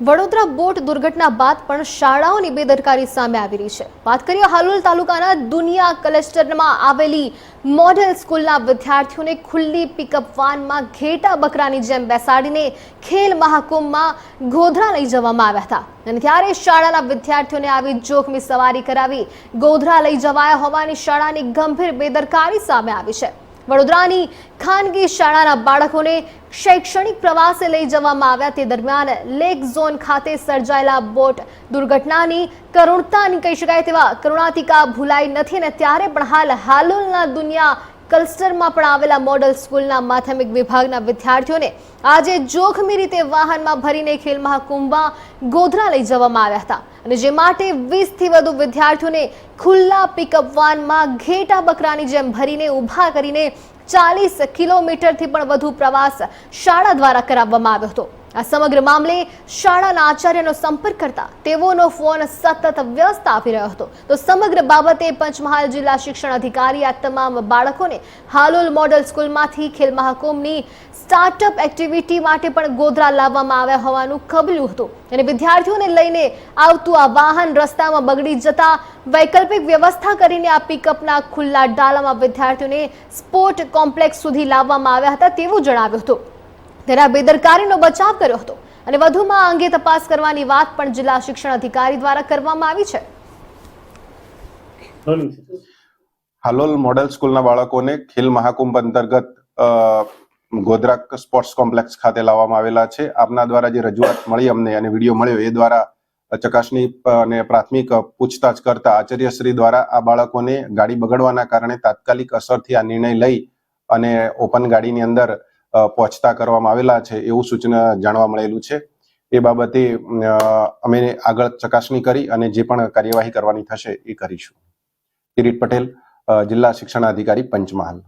Vadodara boat દુર્ઘટના બાદ પણ શાળાઓની બેદરકારી સામે આવી રહી છે. વાત કરીએ હાલોલ તાલુકાના દુનિયા ક્લસ્ટરમાં આવેલી મોડેલ સ્કૂલના વિદ્યાર્થીઓને ખુલ્લી પિકઅપ વાનમાં ઘેટા બકરાની જેમ બેસાડીને ખેલ મહાકુંભમાં ગોધરા લઈ જવામાં આવ્યા હતા. અને ત્યારે શાળાના વિદ્યાર્થીઓને આવી જોખમી સવારી કરાવી ગોધરા લઈ જવાયા હોવાની શાળાની ગંભીર બેદરકારી સામે આવી છે. વડોદરાની ખાનગી શાળાના બાળકોને શૈક્ષણિક પ્રવાસે લઈ જવામાં આવ્યા. તે દરમિયાન લેક ઝોન ખાતે સર્જાયેલા બોટ દુર્ઘટનાની કરુણતાની કહી શકાય તેવા કરુણાતિકા ભૂલાઈ નથી અને ત્યારે પણ હાલ હાલોલના દુનિયા કલ્સ્ટરમાં પણ આવેલા મોડલ સ્કૂલના માધ્યમિક વિભાગના વિદ્યાર્થીઓને આજે જોખમી રીતે વાહનમાં ભરીને ખેલ મહાકુંભમાં ગોધરા લઈ જવામાં આવ્યા હતા. અને જે માટે વીસથી વધુ વિદ્યાર્થીઓને ખુલ્લા પિકઅપ વાનમાં ઘેટા બકરાની જેમ ભરીને ઊભા કરીને ચાલીસ કિલોમીટરથી પણ વધુ પ્રવાસ શાળા દ્વારા કરાવવામાં આવ્યો હતો. આ સમગ્ર મામલે શાળાના આચાર્યનો સંપર્ક કરતા તેઓનો ફોન સતત વ્યસ્ત આપી રહ્યો હતો. તો સમગ્ર બાબતે પંચમહાલ જિલ્લા શિક્ષણ અધિકારી આ તમામ બાળકોને હાલોલ મોડલ સ્કૂલમાંથી ખેલ મહાકુંભની સ્ટાર્ટઅપ એક્ટિવિટી માટે પણ ગોધરા લાવવામાં આવ્યા હોવાનું કબલ્યું હતું. અને વિદ્યાર્થીઓને લઈને આવતું આ વાહન રસ્તામાં બગડી જતા વૈકલ્પિક વ્યવસ્થા કરીને આ પિકઅપના ખુલ્લા ડાલામાં વિદ્યાર્થીઓને સ્પોર્ટ કોમ્પ્લેક્સ સુધી લાવવામાં આવ્યા હતા તેવું જણાવ્યું હતું. તેના બેદરકારીનો બચાવ કર્યો હતો અને વધુમાં આ અંગે તપાસ કરવાની વાત પણ જિલ્લા શિક્ષણ અધિકારી દ્વારા કરવામાં આવી છે. હાલોલ મોડેલ સ્કૂલના બાળકોને ખેલ મહાકુંભ અંતર્ગત અ, ગોધરા સ્પોર્ટ્સ કોમ્પ્લેક્સ ખાતે લાવવામાં આવેલા છે. આપના દ્વારા જે રજૂઆત મળી અમને અને વીડિયો મળ્યો એ દ્વારા ચકાસણી અને પ્રાથમિક પૂછતાછ કરતા આચાર્યશ્રી દ્વારા આ બાળકોને ગાડી બગડવાના કારણે તાત્કાલિક અસરથી આ નિર્ણય લઈ અને ઓપન ગાડીની અંદર પહોંચતા કરવામાં આવેલા છે એવું સૂચના જાણવા મળેલું છે. એ બાબતે અમે આગળ ચકાસણી કરી અને જે પણ કાર્યવાહી કરવાની થશે એ કરીશું. કિરીટ પટેલ જિલ્લા જિલ્લા શિક્ષણાધિકારી પંચમહાલ.